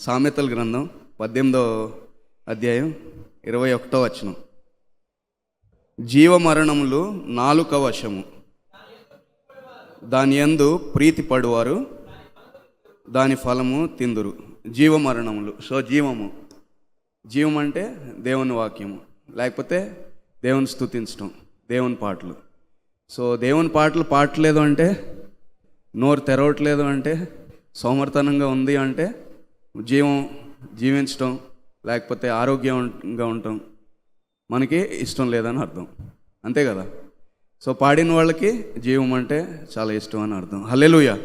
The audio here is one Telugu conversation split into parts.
సామెతల గ్రంథం పద్దెనిమిదో అధ్యాయం ఇరవై ఒకటో వచనం. జీవమరణములు నాలుక వశము. దాని యందు ప్రీతి పడువారు దాని ఫలము తిందురు. జీవమరణములు. సో జీవము. జీవం అంటే దేవుని వాక్యము. లేకపోతే దేవుని స్థుతించడం దేవుని పాటలు. సో దేవుని పాటలు పాడలేదు అంటే నోరు తెరవట్లేదు అంటే సోమర్తనంగా ఉంది అంటే జీవం జీవించటం లేకపోతే ఆరోగ్యంగా ఉండటం మనకి ఇష్టం లేదని అర్థం. అంతే కదా? సో పాడిన వాళ్ళకి జీవం అంటే చాలా ఇష్టం అని అర్థం. హల్లెలుయ.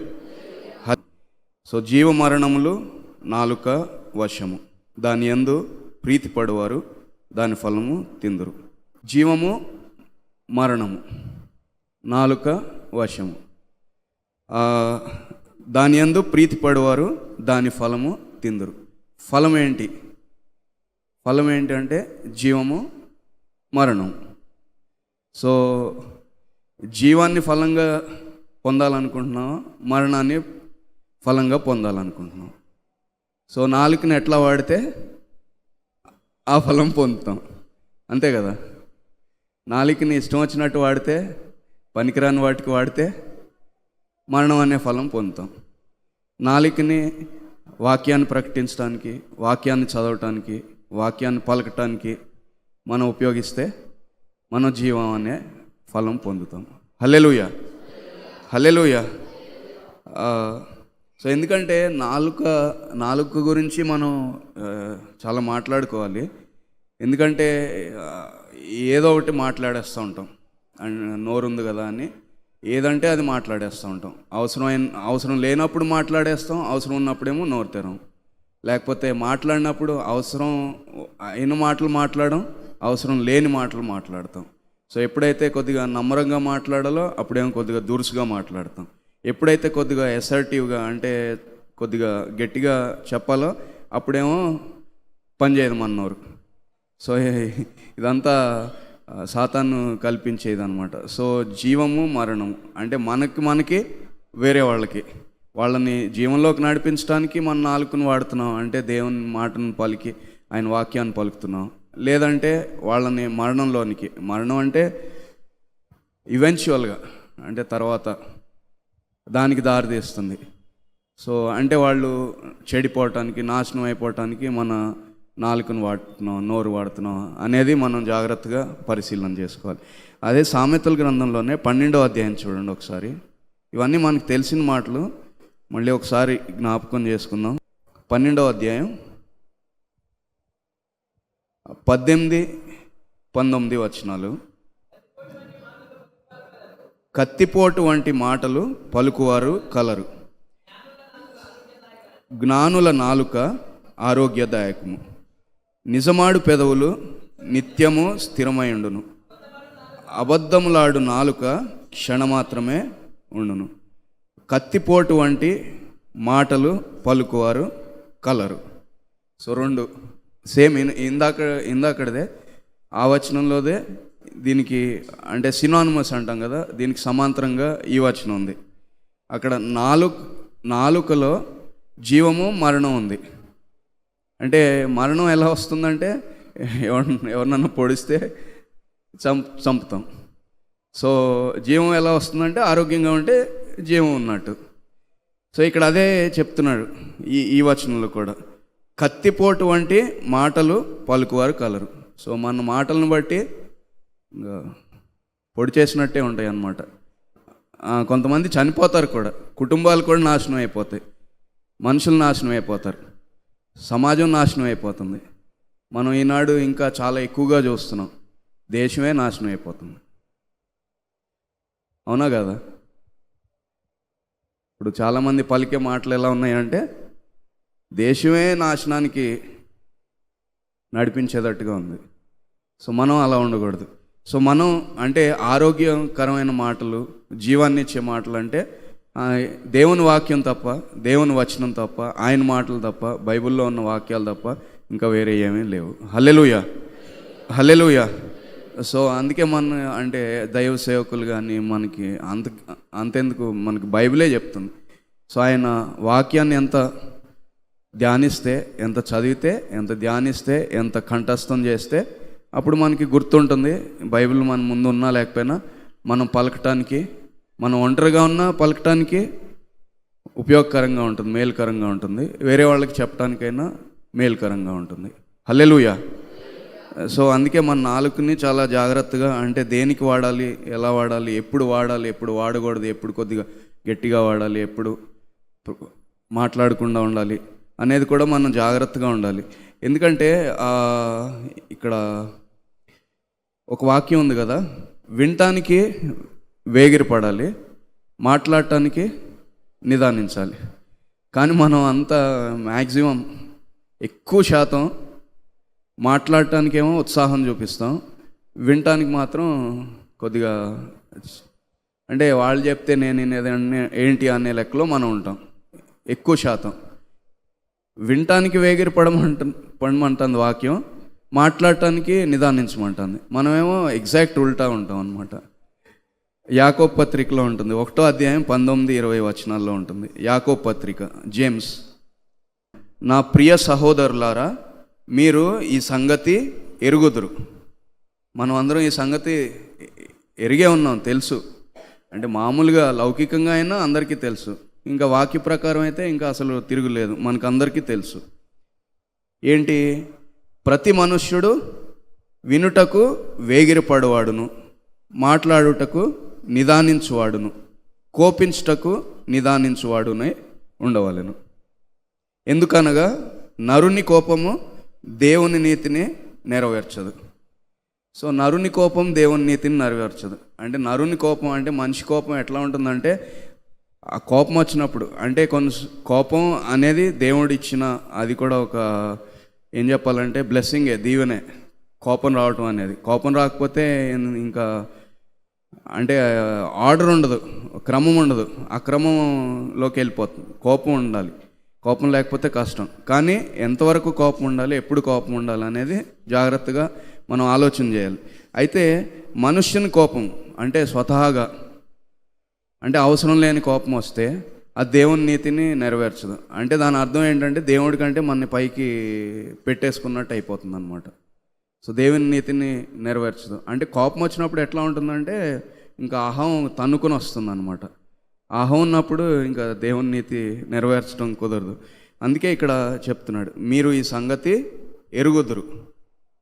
సో జీవ మరణములు నాలుక వశము. దాని యందు ప్రీతి పడవారు దాని ఫలము తిందురు. జీవము మరణము నాలుక వశము. దాని యందు ప్రీతి పడవారు దాని ఫలము తిందురు. ఫలం ఏంటి ఫలం ఏంటంటే జీవము మరణం. సో జీవాన్ని ఫలంగా పొందాలనుకుంటున్నావా? మరణాన్ని ఫలంగా పొందాలనుకుంటున్నాం సో నాలుగుని ఎట్లా వాడితే ఆ ఫలం పొందుతాం. అంతే కదా? నాలుగుని ఇష్టం వచ్చినట్టు వాడితే పనికిరాని వాటికి వాడితే మరణం అనే ఫలం పొందుతాం. నాలుగుని వాక్యాన్ని ప్రకటించడానికి వాక్యాన్ని చదవటానికి వాక్యాన్ని పలకటానికి మనం ఉపయోగిస్తే మన జీవం అనే ఫలం పొందుతాం. హల్లెలూయ. హల్లెలూయ. సో ఎందుకంటే నాలుక నాలుక గురించి మనం చాలా మాట్లాడుకోవాలి. ఎందుకంటే ఏదో ఒకటి మాట్లాడేస్తూ ఉంటాం. అండ్ నోరు ఉంది కదా అని. ఏదంటే అది మాట్లాడేస్తూ ఉంటాం. అవసరమైన అవసరం లేనప్పుడు మాట్లాడేస్తాం అవసరం ఉన్నప్పుడేమో నోరు తెరం లేకపోతే మాట్లాడినప్పుడు అవసరం అయిన మాటలు మాట్లాడడం అవసరం లేని మాటలు మాట్లాడతాం. సో ఎప్పుడైతే కొద్దిగా నమ్మరంగా మాట్లాడాలో అప్పుడేమో కొద్దిగా దురుసుగా మాట్లాడతాం. ఎప్పుడైతే కొద్దిగా ఎసర్టివ్గా అంటే కొద్దిగా గట్టిగా చెప్పాలో అప్పుడేమో పనిచేయదు మన నోరు. సో ఇదంతా సాతాను కల్పించేది అనమాట సో జీవము మరణం. అంటే మనకి మనకి వేరే వాళ్ళకి. వాళ్ళని జీవంలోకి నడిపించడానికి మన నాలుకను వాడుతున్నాం. అంటే దేవుని మాటను పలికి ఆయన వాక్యాన్ని పలుకుతున్నాం. లేదంటే వాళ్ళని మరణంలోనికి. మరణం అంటే ఈవెన్చువల్గా అంటే తర్వాత దానికి దారితీస్తుంది సో అంటే వాళ్ళు చెడిపోవటానికి నాశనం అయిపోవటానికి మన నాలుకను వాడుతున్నాం నోరు వాడుతున్నాం అనేది మనం జాగ్రత్తగా పరిశీలన చేసుకోవాలి. అదే సామెతల గ్రంథంలోనే పన్నెండో అధ్యాయం చూడండి ఒకసారి. ఇవన్నీ మనకు తెలిసిన మాటలు. మళ్ళీ ఒకసారి జ్ఞాపకం చేసుకుందాం. పన్నెండో అధ్యాయం పద్దెనిమిది పంతొమ్మిది వచనాలు. కత్తిపోటు వంటి మాటలు పలుకువారు కలరు. జ్ఞానుల నాలుక ఆరోగ్యదాయకము. నిజమాడు పెదవులు నిత్యము స్థిరమైండును అబద్ధములాడు నాలుక క్షణమాత్రమే ఉండును. కత్తిపోటు వంటి మాటలు పలుకువారు కలరు. సో రెండు సేమ్ ఇందాక ఇందాకడదే ఆ వచనంలోదే దీనికి అంటే సినానిమస్ అంటాం కదా దీనికి సమాంతరంగా ఈ వచనం ఉంది. అక్కడ నాలుక నాలుకలో జీవము మరణం ఉంది. అంటే మరణం ఎలా వస్తుందంటే ఎవరి ఎవరినన్నా పొడిస్తే చంప్ చంపుతాం. సో జీవం ఎలా వస్తుందంటే ఆరోగ్యంగా ఉంటే జీవం ఉన్నట్టు. సో ఇక్కడ అదే చెప్తున్నాడు ఈ ఈ వచనంలో కూడా. కత్తిపోటు వంటి మాటలు పలుకువారు కలరు. సో మన మాటలను బట్టి పొడి చేసినట్టే ఉంటాయి అన్నమాట. కొంతమంది చనిపోతారు కూడా. కుటుంబాలు కూడా నాశనం అయిపోతాయి. మనుషులు నాశనం అయిపోతారు. సమాజం నాశనం అయిపోతుంది. మనం ఈనాడు ఇంకా చాలా ఎక్కువగా చూస్తున్నాం. దేశమే నాశనం అయిపోతుంది. అవునా కదా? ఇప్పుడు చాలామంది పలికే మాటలు ఎలా ఉన్నాయంటే దేశమే నాశనానికి నడిపించేటట్టుగా ఉంది. సో మనం అలా ఉండకూడదు. సో మనం అంటే ఆరోగ్యకరమైన మాటలు జీవాన్ని ఇచ్చే మాటలు అంటే దేవుని వాక్యం తప్ప దేవుని వచనం తప్ప ఆయన మాటలు తప్ప బైబిల్లో ఉన్న వాక్యాలు తప్ప ఇంకా వేరే ఏమీ లేవు. హల్లెలూయ. హల్లెలూయ. సో అందుకే మన అంటే దైవ సేవకులు కానీ మనకి అంత అంతెందుకు మనకి బైబిలే చెప్తుంది. సో ఆయన వాక్యాన్ని ఎంత ధ్యానిస్తే ఎంత చదివితే ఎంత ధ్యానిస్తే ఎంత కంఠస్థం చేస్తే అప్పుడు మనకి గుర్తుంటుంది. బైబిల్ మన ముందు ఉన్నా లేకపోయినా మనం పలకటానికి మనం ఒంటరిగా ఉన్నా పలకటానికి ఉపయోగకరంగా ఉంటుంది మేలుకరంగా ఉంటుంది. వేరే వాళ్ళకి చెప్పడానికైనా మేలుకరంగా ఉంటుంది. హల్లెలుయా. సో అందుకే మన నాలుకని చాలా జాగ్రత్తగా అంటే దేనికి వాడాలి ఎలా వాడాలి ఎప్పుడు వాడాలి ఎప్పుడు వాడకూడదు ఎప్పుడు కొద్దిగా గట్టిగా వాడాలి ఎప్పుడు మాట్లాడకుండా ఉండాలి అనేది కూడా మనం జాగ్రత్తగా ఉండాలి. ఎందుకంటే ఇక్కడ ఒక వాక్యం ఉంది కదా వినటానికి వేగిరపడాలి మాట్లాడటానికి నిదానించాలి. కానీ మనం అంతా మ్యాక్సిమం ఎక్కువ శాతం మాట్లాడటానికేమో ఉత్సాహం చూపిస్తాం. వినటానికి మాత్రం కొద్దిగా అంటే వాళ్ళు చెప్తే నేను ఏంటి అనే లెక్కలో మనం ఉంటాం. ఎక్కువ శాతం. వినటానికి వేగిరి పడమంట పడమంటుంది వాక్యం మాట్లాడటానికి నిదానించమంటుంది. మనమేమో ఎగ్జాక్ట్ ఉల్టా ఉంటాం అనమాట యాకో పత్రికలో ఉంటుంది. ఒకటో అధ్యాయం పంతొమ్మిది ఇరవై వచనాల్లో ఉంటుంది. యాకో పత్రిక జేమ్స్ నా ప్రియ సహోదరులారా మీరు ఈ సంగతి ఎరుగుదురు. మనం అందరం ఈ సంగతి ఎరిగే ఉన్నాం తెలుసు. అంటే మామూలుగా లౌకికంగా అయినా అందరికీ తెలుసు. ఇంకా వాక్య ప్రకారం అయితే ఇంకా అసలు తిరుగులేదు. మనకు అందరికీ తెలుసు. ఏంటి? ప్రతి మనుష్యుడు వినుటకు వేగిరపడవాడును. మాట్లాడుటకు నిదానించువాడును. కోపించుటకు నిదానించువాడునే ఉండవలెను. ఎందుకనగా నరుని కోపము దేవుని నీతిని నెరవేర్చదు. సో నరుని కోపం దేవుని నీతిని నెరవేర్చదు. అంటే నరుని కోపం అంటే మనిషి కోపం ఎట్లా ఉంటుందంటే ఆ కోపం వచ్చినప్పుడు అంటే కొన్ని కోపం అనేది దేవుడు ఇచ్చిన అది కూడా ఒక ఏం చెప్పాలంటే బ్లెస్సింగే దీవెనే. కోపం రావటం అనేది. కోపం రాకపోతే ఇంకా అంటే ఆర్డర్ ఉండదు క్రమం ఉండదు. ఆ క్రమంలోకి వెళ్ళిపోతుంది. కోపం ఉండాలి. కోపం లేకపోతే కష్టం. కానీ ఎంతవరకు కోపం ఉండాలి ఎప్పుడు కోపం ఉండాలి అనేది జాగ్రత్తగా మనం ఆలోచన చేయాలి. అయితే మనుష్యుని కోపం అంటే స్వతహాగా అంటే అవసరం లేని కోపం వస్తే ఆ దేవుని నీతిని నెరవేర్చదు. అంటే దాని అర్థం ఏంటంటే దేవుడి కంటే మనని పైకి పెట్టేసుకున్నట్టు అయిపోతుంది అనమాట సో దేవుని నీతిని నెరవేర్చదు. అంటే కోపం వచ్చినప్పుడు ఎట్లా ఉంటుందంటే ఇంకా అహం తన్నుకొని వస్తుంది అనమాట అహం ఉన్నప్పుడు ఇంకా దేవుని నీతి నెరవేర్చడం కుదరదు. అందుకే ఇక్కడ చెప్తున్నాడు మీరు ఈ సంగతి ఎరుగుదురు.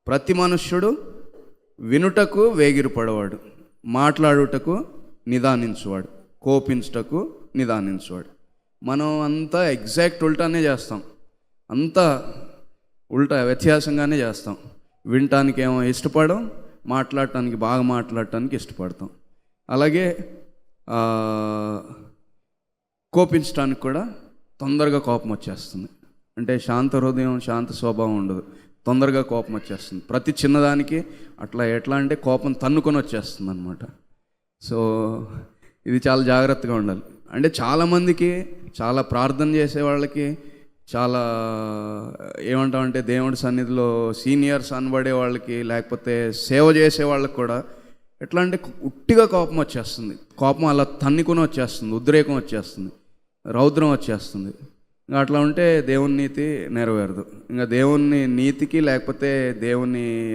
ప్రతి మనుష్యుడు వినుటకు వేగిరపడవాడు మాట్లాడుటకు నిదానించువాడు కోపించుటకు నిదానించువాడు. మనం అంతా ఎగ్జాక్ట్ ఉల్టానే చేస్తాం. అంతా ఉల్టా వ్యత్యాసంగానే చేస్తాం. వినటానికి ఏమో ఇష్టపడం మాట్లాడటానికి బాగా మాట్లాడటానికి ఇష్టపడతాం. అలాగే కోపించడానికి కూడా తొందరగా కోపం వచ్చేస్తుంది. అంటే శాంత హృదయం శాంత స్వభావం ఉండదు. తొందరగా కోపం వచ్చేస్తుంది. ప్రతి చిన్నదానికి అట్లా ఎట్లా అంటే కోపం తన్నుకొని వచ్చేస్తుంది అనమాట సో ఇది చాలా జాగ్రత్తగా ఉండాలి. అంటే చాలామందికి చాలా ప్రార్థన చేసే వాళ్ళకి చాలా ఏమంటామంటే దేవుడి సన్నిధిలో సీనియర్స్ అనబడే వాళ్ళకి లేకపోతే సేవ చేసే వాళ్ళకి కూడా ఎట్లా అంటే ఉట్టిగా కోపం వచ్చేస్తుంది. కోపం అలా తన్నుకొని వచ్చేస్తుంది ఉద్రేకం వచ్చేస్తుంది రౌద్రం వచ్చేస్తుంది. ఇంకా అట్లా ఉంటే దేవుని నీతి నెరవేరదు. ఇంకా దేవుని నీతికి లేకపోతే దేవుని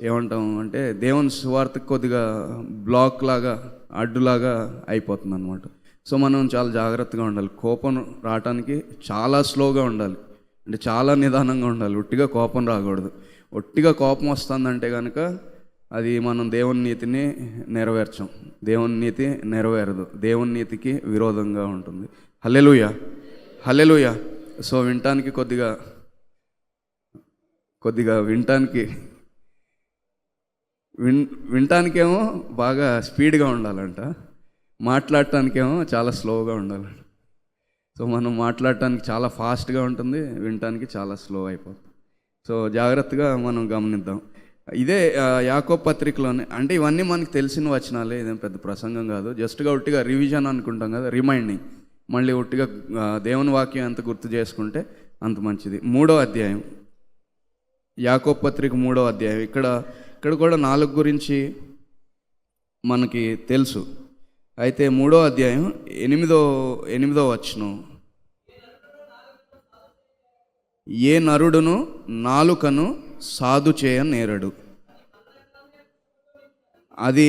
ఏమంటాం అంటే దేవుని స్వార్థకు కొద్దిగా బ్లాక్ లాగా అడ్డులాగా అయిపోతుంది అనమాట సో మనం చాలా జాగ్రత్తగా ఉండాలి. కోపం రావటానికి చాలా స్లోగా ఉండాలి. అంటే చాలా నిదానంగా ఉండాలి. ఒట్టిగా కోపం రాకూడదు. ఒట్టిగా కోపం వస్తుందంటే కనుక అది మనం దేవుని నీతిని నెరవేర్చం. దేవుని నీతి నెరవేరదు. దేవుని నీతికి విరోధంగా ఉంటుంది. హల్లెలుయ. హల్లెలుయ. సో వినటానికి కొద్దిగా కొద్దిగా వినటానికి విన్ వినటానికేమో బాగా స్పీడ్గా ఉండాలంట. మాట్లాడటానికేమో చాలా స్లోగా ఉండాలి. సో మనం మాట్లాడటానికి చాలా ఫాస్ట్గా ఉంటుంది వినటానికి చాలా స్లో అయిపోతుంది. సో జాగ్రత్తగా మనం గమనిద్దాం. ఇదే యాకో పత్రికలోనే అంటే ఇవన్నీ మనకి తెలిసిన వచనాలే ఇదేం పెద్ద ప్రసంగం కాదు. జస్ట్గా ఒట్టిగా రివిజన్ అనుకుంటాం కదా రిమైండింగ్. మళ్ళీ ఒట్టిగా దేవుని వాక్యం ఎంత గుర్తు చేసుకుంటే అంత మంచిది. మూడో అధ్యాయం. యాకో పత్రిక మూడో అధ్యాయం. ఇక్కడ ఇక్కడ కూడా నాలుగు గురించి మనకి తెలుసు. అయితే మూడో అధ్యాయం ఎనిమిదో ఎనిమిదో వచనం. ఏ నరుడును నాలుకను సాధు చేయ నేరడు. అది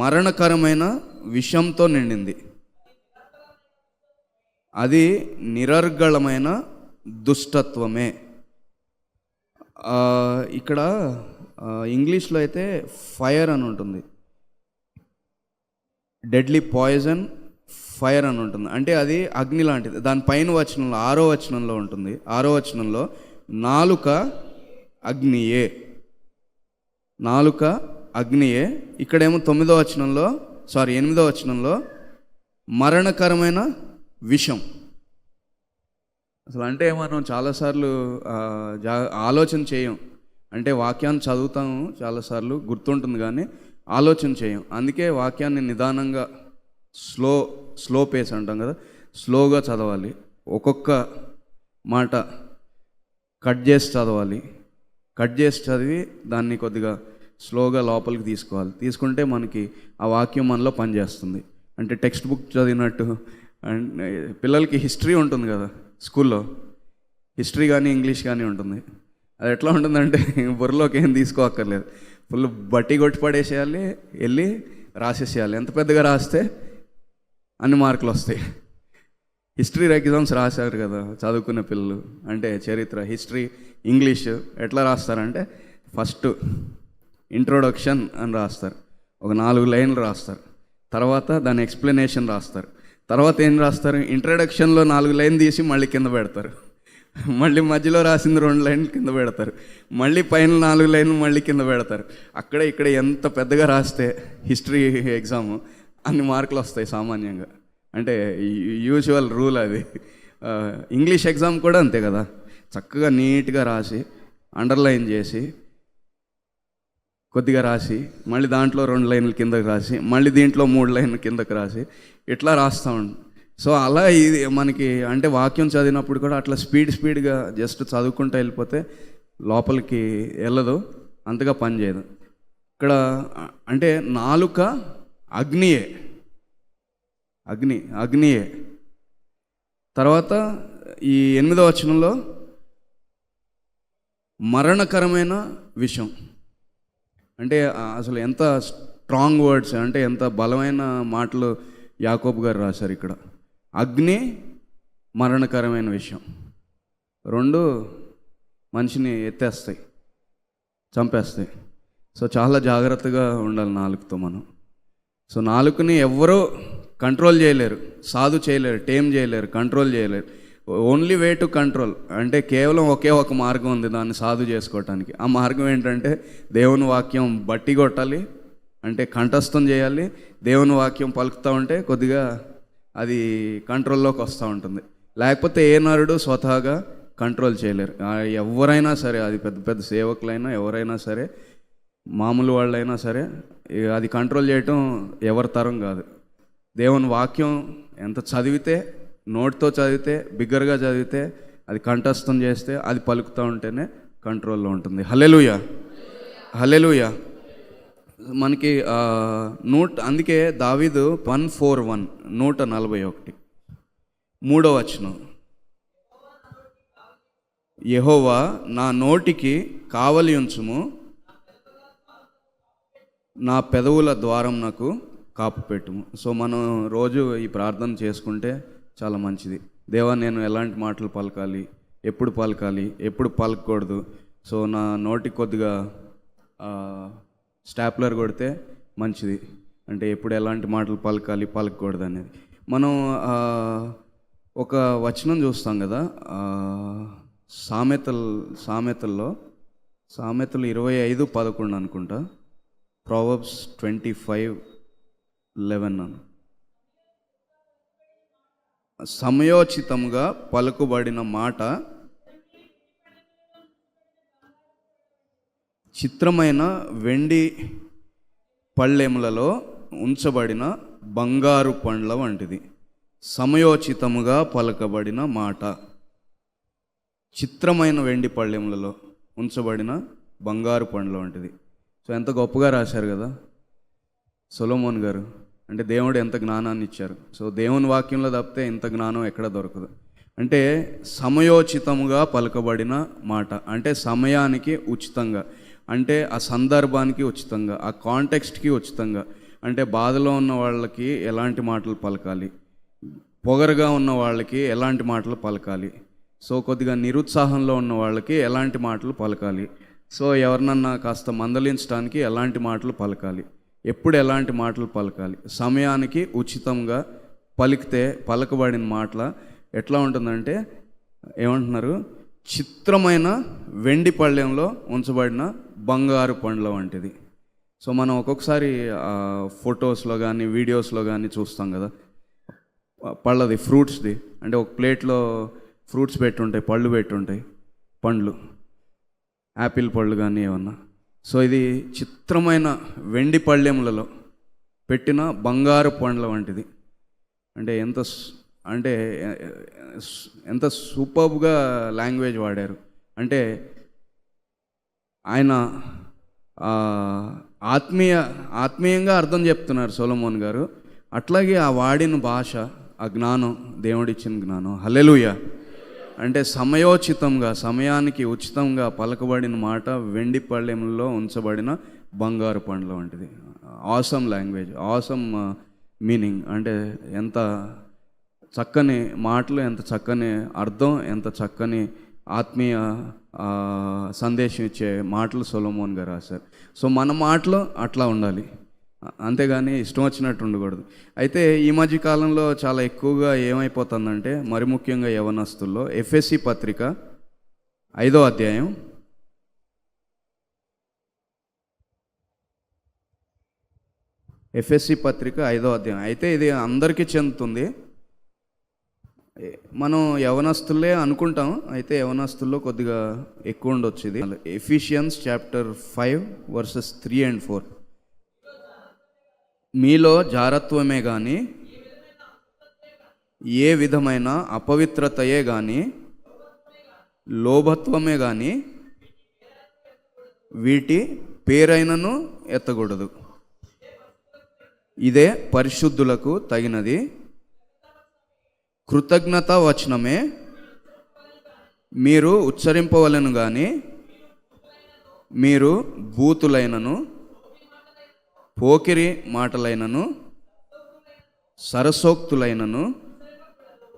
మరణకరమైన విషంతో నిండింది. అది నిరర్గళమైన దుష్టత్వమే. ఇక్కడ ఇంగ్లీష్లో అయితే ఫైర్ అని ఉంటుంది. డెడ్లీ పాయిజన్ ఫైర్ అని ఉంటుంది. అంటే అది అగ్ని లాంటిది. దాని పైన వచనంలో ఆరో వచనంలో ఉంటుంది. ఆరో వచనంలో నాలుక అగ్నియే. నాలుక అగ్నియే. ఇక్కడేమో తొమ్మిదో వచనంలో సారీ ఎనిమిదో వచనంలో మరణకరమైన విషం. అసలు అంటే మనం చాలాసార్లు జా ఆలోచన చేయం. అంటే వాక్యాన్ని చదువుతాము చాలాసార్లు గుర్తుంటుంది కానీ ఆలోచన చేయం. అందుకే వాక్యాన్ని నిదానంగా స్లో స్లో పేస్ అంటాం కదా స్లోగా చదవాలి. ఒక్కొక్క మాట కట్ చేసి చదవాలి. కట్ చేసి చదివి దాన్ని కొద్దిగా స్లోగా లోపలికి తీసుకోవాలి. తీసుకుంటే మనకి ఆ వాక్యం మనలో పనిచేస్తుంది. అంటే టెక్స్ట్ బుక్ చదివినట్టు అండ్ పిల్లలకి హిస్టరీ ఉంటుంది కదా స్కూల్లో. హిస్టరీ కానీ ఇంగ్లీష్ కానీ ఉంటుంది. అది ఎట్లా ఉంటుందంటే బుర్రలోకి ఏం తీసుకోక్కర్లేదు. ఫుల్ బట్టి కొట్టి పడేసేయాలి వెళ్ళి రాసేసేయాలి. ఎంత పెద్దగా రాస్తే అన్ని మార్కులు వస్తాయి. హిస్టరీ ఎగ్జామ్స్ రాశారు కదా చదువుకునే పిల్లలు. అంటే చరిత్ర హిస్టరీ ఇంగ్లీష్ ఎట్లా రాస్తారంటే ఫస్ట్ ఇంట్రొడక్షన్ అని రాస్తారు. ఒక నాలుగు లైన్లు రాస్తారు. తర్వాత దాని ఎక్స్ప్లెనేషన్ రాస్తారు. తర్వాత ఏం రాస్తారు? ఇంట్రడక్షన్లో నాలుగు లైన్ తీసి మళ్ళీ కింద పెడతారు. మళ్ళీ మధ్యలో రాసింది రెండు లైన్లు కింద పెడతారు. మళ్ళీ పైన నాలుగు లైన్లు మళ్ళీ కింద పెడతారు. అక్కడ ఇక్కడ ఎంత పెద్దగా రాస్తే హిస్టరీ ఎగ్జామ్ అన్ని మార్కులు వస్తాయి సామాన్యంగా. అంటే యూజువల్ రూల్ అది. ఇంగ్లీష్ ఎగ్జామ్ కూడా అంతే కదా. చక్కగా నీట్గా రాసి అండర్లైన్ చేసి కొద్దిగా రాసి మళ్ళీ దాంట్లో రెండు లైన్లు కిందకి రాసి మళ్ళీ దీంట్లో మూడు లైన్లు కిందకి రాసి ఇట్లా రాస్తా ఉంటాం సో అలా ఇది మనకి అంటే వాక్యం చదివినప్పుడు కూడా అట్లా స్పీడ్ స్పీడ్గా జస్ట్ చదువుకుంటూ వెళ్ళిపోతే లోపలికి వెళ్ళదు అంతగా పనిచేయదు ఇక్కడ అంటే నాలుక అగ్నియే. అగ్ని అగ్నియే. తర్వాత ఈ ఎనిమిదో వచనంలో మరణకరమైన విషయం అంటే అసలు ఎంత స్ట్రాంగ్ వర్డ్స్ అంటే ఎంత బలమైన మాటలు యాకోబ్ గారు రాశారు ఇక్కడ. అగ్ని మరణకరమైన విషయం. రెండు మనిషిని ఎత్తేస్తాయి చంపేస్తాయి. సో చాలా జాగ్రత్తగా ఉండాలి నాలుగుతో మనం. సో నాలుగుని ఎవ్వరూ కంట్రోల్ చేయలేరు సాధు చేయలేరు టేమ్ చేయలేరు కంట్రోల్ చేయలేరు. Only way to control. అంటే కేవలం ఒకే ఒక మార్గం ఉంది దాన్ని సాధు చేసుకోవటానికి. ఆ మార్గం ఏంటంటే దేవుని వాక్యం బట్టి కొట్టాలి అంటే కంఠస్థం చేయాలి దేవుని వాక్యం పలుకుతూ ఉంటే కొద్దిగా అది కంట్రోల్లోకి వస్తూ ఉంటుంది. లేకపోతే ఏ నరుడు స్వతహాగా కంట్రోల్ చేయలేరు. ఎవరైనా సరే అది పెద్ద పెద్ద సేవకులైనా ఎవరైనా సరే మామూలు వాళ్ళైనా సరే అది కంట్రోల్ చేయటం ఎవరి తరం కాదు. దేవుని వాక్యం ఎంత చదివితే నోటితో చదివితే బిగ్గరగా చదివితే అది కంఠస్థం చేస్తే అది పలుకుతూ ఉంటేనే కంట్రోల్లో ఉంటుంది. హలెలుయా హలెలుయా మనకి నూట అందుకే దావీదు వన్ ఫోర్ వన్ నూట నలభై ఒకటి. మూడో వచనం. యెహోవా నా నోటికి కావలి ఉంచుము నా పెదవుల ద్వారం నాకు కాపు పెట్టుము. సో మనం రోజు ఈ ప్రార్థన చేసుకుంటే చాలా మంచిది. దేవా నేను ఎలాంటి మాటలు పలకాలి? ఎప్పుడు పలకాలి? ఎప్పుడు పలకకూడదు? సో నా నోటి కొద్దిగా స్టాప్లర్ కొడితే మంచిది. అంటే ఎప్పుడు ఎలాంటి మాటలు పలకాలి పలకకూడదు అనేది. మనం ఒక వచనం చూస్తాం కదా సామెతల్ సామెతల్లో సామెతలు ఇరవై ఐదు పదకొండు అనుకుంటా ప్రావబ్స్ ట్వంటీ ఫైవ్ లెవెన్ అని. సమయోచితంగా పలుకుబడిన మాట చిత్రమైన వెండి పళ్ళెములలో ఉంచబడిన బంగారు పండ్ల వంటిది. సమయోచితముగా పలకబడిన మాట. చిత్రమైన వెండి పళ్ళెములలో ఉంచబడిన బంగారు పండ్ల వంటిది. సో ఎంత గొప్పగా రాశారు కదా. సొలోమోన్ గారు అంటే దేవుడు ఎంత జ్ఞానాన్ని ఇచ్చారు. సో దేవుని వాక్యంలో తప్పితే ఇంత జ్ఞానం ఎక్కడ దొరకదు. అంటే సమయోచితముగా పలకబడిన మాట. అంటే సమయానికి ఉచితంగా. అంటే ఆ సందర్భానికి ఉచితంగా ఆ కాంటెక్స్ట్కి ఉచితంగా. అంటే బాధలో ఉన్న వాళ్ళకి ఎలాంటి మాటలు పలకాలి? పొగరుగా ఉన్న వాళ్ళకి ఎలాంటి మాటలు పలకాలి? సో కొద్దిగా నిరుత్సాహంలో ఉన్న వాళ్ళకి ఎలాంటి మాటలు పలకాలి? సో ఎవరినన్నా కాస్త మందలించడానికి ఎలాంటి మాటలు పలకాలి? ఎప్పుడు ఎలాంటి మాటలు పలకాలి? సమయానికి ఉచితంగా పలికితే పలకబడిన మాటల ఎట్లా ఉంటుందంటే ఏమంటున్నారు? చిత్రమైన వెండి పళ్ళెంలో ఉంచబడిన బంగారు పండ్ల వంటిది. సో మనం ఒక్కొక్కసారి ఫొటోస్లో కానీ వీడియోస్లో కానీ చూస్తాం కదా. పళ్ళది ఫ్రూట్స్ది. అంటే ఒక ప్లేట్లో ఫ్రూట్స్ పెట్టుంటాయి పళ్ళు పెట్టుంటాయి పండ్లు. యాపిల్ పళ్ళు కానీ ఏమన్నా. సో ఇది చిత్రమైన వెండి పళ్ళెములలో పెట్టిన బంగారు పండ్ల వంటిది. అంటే ఎంత అంటే ఎంత సూపర్గా లాంగ్వేజ్ వాడారు. అంటే ఆయన ఆత్మీయ ఆత్మీయంగా అర్థం చెప్తున్నారు సోలమోన్ గారు. అట్లాగే ఆ వాడిన భాష ఆ జ్ఞానం దేవుడిచ్చిన జ్ఞానం. హలెలుయ అంటే సమయోచితంగా సమయానికి ఉచితంగా పలకబడిన మాట వెండి పళ్ళెంలో ఉంచబడిన బంగారు పండ్ల వంటిది. ఆసమ్ లాంగ్వేజ్ ఆసమ్ మీనింగ్ అంటే ఎంత చక్కని మాటలు ఎంత చక్కని అర్థం ఎంత చక్కని ఆత్మీయ సందేశం ఇచ్చే మాటలు సొలమోన్ గారు రాశారు. సో మన మాటలు అట్లా ఉండాలి. అంతేగాని ఇష్టం వచ్చినట్టు ఉండకూడదు. అయితే ఈ మధ్య కాలంలో చాలా ఎక్కువగా ఏమైపోతుందంటే మరి ముఖ్యంగా యవనస్తుల్లో ఎఫ్ఎస్సి పత్రిక ఐదో అధ్యాయం ఎఫ్ఎస్సి పత్రిక ఐదో అధ్యాయం. అయితే ఇది అందరికీ చెందుతుంది. మనం యవనస్తులే అనుకుంటాం. అయితే యవనస్తుల్లో కొద్దిగా ఎక్కువ ఉండొచ్చు ఇది. Efficiency chapter five versus three and four. మీలో జారత్వమే కానీ ఏ విధమైన అపవిత్రతయే కానీ లోభత్వమే కానీ వీటి పేరైనను ఎత్తకూడదు. ఇదే పరిశుద్ధులకు తగినది. కృతజ్ఞత వచనమే మీరు ఉచ్చరింపవలను కానీ మీరు బూతులైనను పోకిరి మాటలైనను సరసోక్తులైనను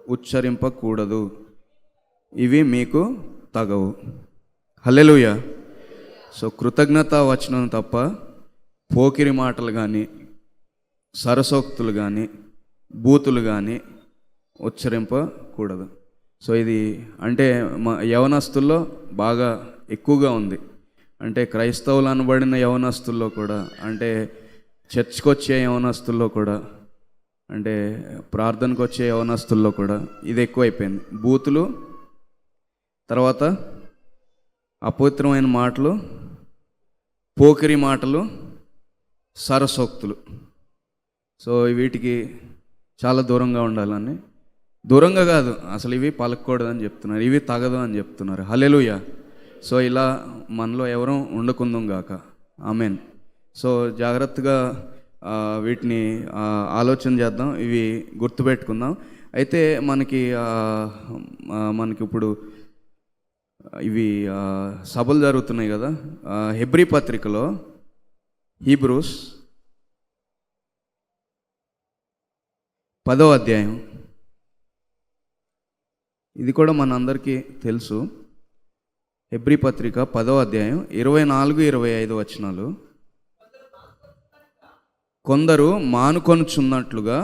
ఉచ్చరింపకూడదు. ఇవి మీకు తగవు. హలెలుయ సో కృతజ్ఞత వచనం తప్ప పోకిరి మాటలు కానీ సరసోక్తులు కానీ బూతులు కానీ ఉచ్చరింపకూడదు సో ఇది అంటే మా యవనస్తుల్లో బాగా ఎక్కువగా ఉంది. అంటే క్రైస్తవులు అనబడిన యవనస్తుల్లో కూడా అంటే చర్చ్కి వచ్చే యవనస్తుల్లో కూడా అంటే ప్రార్థనకు వచ్చే యవనస్తుల్లో కూడా ఇది ఎక్కువైపోయింది. బూతులు తర్వాత అపవిత్రమైన మాటలు పోకిరి మాటలు సరసోక్తులు. సో వీటికి చాలా దూరంగా ఉండాలని దూరంగా కాదు. అసలు ఇవి పలకూడదు అని చెప్తున్నారు. ఇవి తగదు అని చెప్తున్నారు. హలెలుయ సో ఇలా మనలో ఎవరూ ఉండకుందాం గాక. ఆమెన్. సో జాగ్రత్తగా వీటిని ఆలోచన చేద్దాం. ఇవి గుర్తుపెట్టుకుందాం. అయితే మనకి మనకి ఇప్పుడు ఇవి సభలు జరుగుతున్నాయి కదా. హెబ్రి హెబ్రీ పత్రికలో హీబ్రూస్ పదో అధ్యాయం. ఇది కూడా మనందరికీ తెలుసు. హెబ్రీ పత్రిక పదో అధ్యాయం ఇరవై నాలుగు ఇరవై ఐదు వచనాలు. కొందరు మానుకొనుచున్నట్లుగా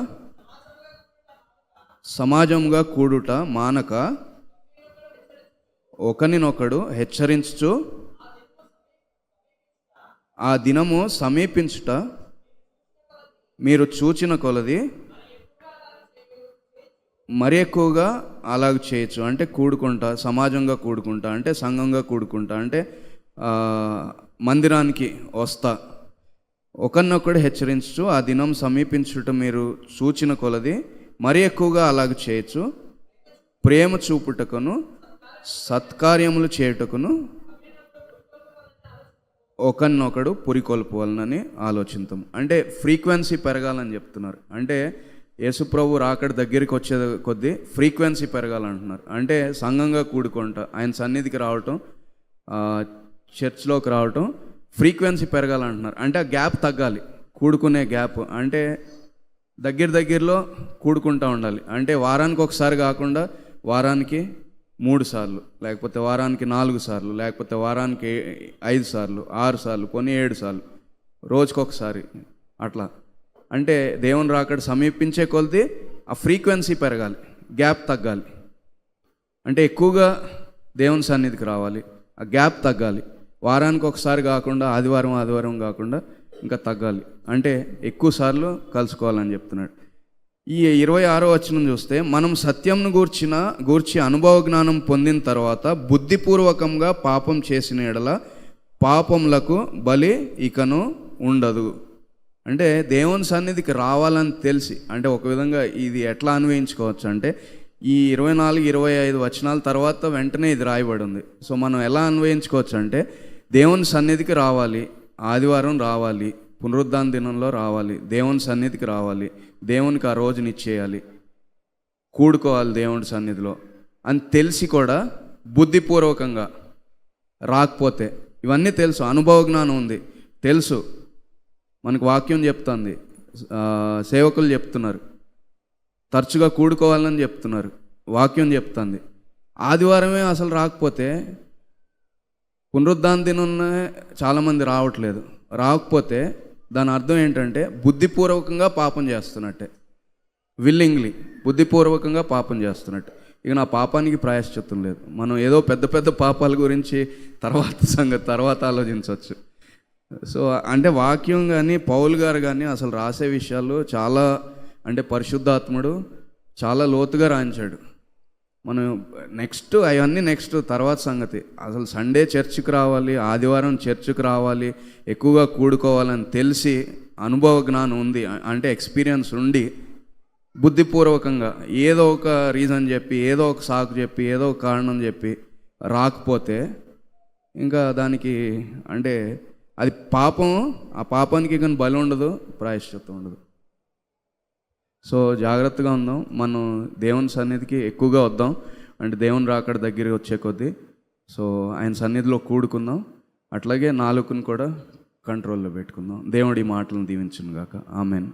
సమాజంగా కూడుట మానక ఒకనినొకడు హెచ్చరించుచు ఆ దినము సమీపించుట మీరు చూచిన కొలది మరి ఎక్కువగా అలాగ చేయొచ్చు. అంటే కూడుకుంటా సమాజంగా కూడుకుంటా అంటే సంఘంగా కూడుకుంటా అంటే మందిరానికి వస్తా. ఒకరినొకడు హెచ్చరించు ఆ దినం సమీపించుట మీరు సూచిన కొలది మరి ఎక్కువగా అలాగ చేయొచ్చు. ప్రేమ చూపుటకును సత్కార్యములు చేయుటకును ఒకరినొకడు పురికొల్పవలనని ఆలోచిస్తాం అంటే ఫ్రీక్వెన్సీ పెరగాలని చెప్తున్నారు. అంటే యేసుప్రభు రాకడ దగ్గరికి వచ్చే కొద్దీ ఫ్రీక్వెన్సీ పెరగాలంటున్నారు. అంటే సంఘంగా కూడుకుంటా ఆయన సన్నిధికి రావటం చర్చ్లోకి రావటం ఫ్రీక్వెన్సీ పెరగాలంటున్నారు. అంటే ఆ గ్యాప్ తగ్గాలి కూడుకునే గ్యాప్. అంటే దగ్గర దగ్గరలో కూడుకుంటూ ఉండాలి. అంటే వారానికి ఒకసారి కాకుండా వారానికి మూడు సార్లు లేకపోతే వారానికి నాలుగు సార్లు లేకపోతే వారానికి ఐదు సార్లు ఆరు సార్లు కొన్ని ఏడు సార్లు రోజుకొకసారి అట్లా. అంటే దేవుని రాకడ సమీపించే కొలది ఆ ఫ్రీక్వెన్సీ పెరగాలి గ్యాప్ తగ్గాలి. అంటే ఎక్కువగా దేవుని సన్నిధికి రావాలి ఆ గ్యాప్ తగ్గాలి. వారానికి ఒకసారి కాకుండా ఆదివారం ఆదివారం కాకుండా ఇంకా తగ్గాలి. అంటే ఎక్కువ సార్లు కలుసుకోవాలని చెప్తున్నాడు. ఈ ఇరవై ఆరో వచనం చూస్తే మనం సత్యంను గూర్చిన గూర్చి అనుభవ జ్ఞానం పొందిన తర్వాత బుద్ధిపూర్వకంగా పాపం చేసిన ఎడల పాపములకు బలి ఇకను ఉండదు. అంటే దేవుని సన్నిధికి రావాలని తెలిసి అంటే ఒక విధంగా ఇది ఎట్లా అన్వయించుకోవచ్చు అంటే ఈ ఇరవై నాలుగు ఇరవై ఐదు వచనాల తర్వాత వెంటనే ఇది రాయబడి ఉంది. సో మనం ఎలా అన్వయించుకోవచ్చు అంటే దేవుని సన్నిధికి రావాలి ఆదివారం రావాలి పునరుద్ధాన దినంలో రావాలి దేవుని సన్నిధికి రావాలి దేవునికి ఆ రోజుని ఇచ్చేయాలి కూడుకోవాలి దేవుని సన్నిధిలో అని తెలిసి కూడా బుద్ధిపూర్వకంగా రాకపోతే ఇవన్నీ తెలుసు అనుభవ జ్ఞానం ఉంది తెలుసు. మనకు వాక్యం చెప్తుంది. సేవకులు చెప్తున్నారు. తరచుగా కూడుకోవాలని చెప్తున్నారు. వాక్యం చెప్తుంది. ఆదివారమే అసలు రాకపోతే పునరుద్ధాన దినం చాలామంది రావట్లేదు. రాకపోతే దాని అర్థం ఏంటంటే బుద్ధిపూర్వకంగా పాపం చేస్తున్నట్టే. విల్లింగ్లీ బుద్ధిపూర్వకంగా పాపం చేస్తున్నట్టు. ఇక నా పాపానికి ప్రాయశ్చిత్తం లేదు. మనం ఏదో పెద్ద పెద్ద పాపాల గురించి తర్వాత సంగతి తర్వాత ఆలోచించవచ్చు. సో అంటే వాక్యం కానీ పౌల్ గారు కానీ అసలు రాసే విషయాలు చాలా అంటే పరిశుద్ధాత్ముడు చాలా లోతుగా రాయించాడు. మనం నెక్స్ట్ అవన్నీ నెక్స్ట్ తర్వాత సంగతి. అసలు సండే చర్చికి రావాలి ఆదివారం చర్చికి రావాలి ఎక్కువగా కూడుకోవాలని తెలిసి అనుభవ జ్ఞానం ఉంది. అంటే ఎక్స్పీరియన్స్ ఉండి బుద్ధిపూర్వకంగా ఏదో ఒక రీజన్ చెప్పి ఏదో ఒక సాకు చెప్పి ఏదో ఒక కారణం చెప్పి రాకపోతే ఇంకా దానికి అంటే అది పాపం ఆ పాపానికి కానీ బలం ఉండదు ప్రాయశ్చిత్తం ఉండదు. సో జాగ్రత్తగా ఉందాం. మనం దేవుని సన్నిధికి ఎక్కువగా వద్దాం. అంటే దేవుని రాకడ దగ్గరికి వచ్చే కొద్దీ. సో ఆయన సన్నిధిలో కూడుకుందాం. అట్లాగే నాలుకను కూడా కంట్రోల్లో పెట్టుకుందాం. దేవుడి మాటలను దీవించును గాక ఆమెన్.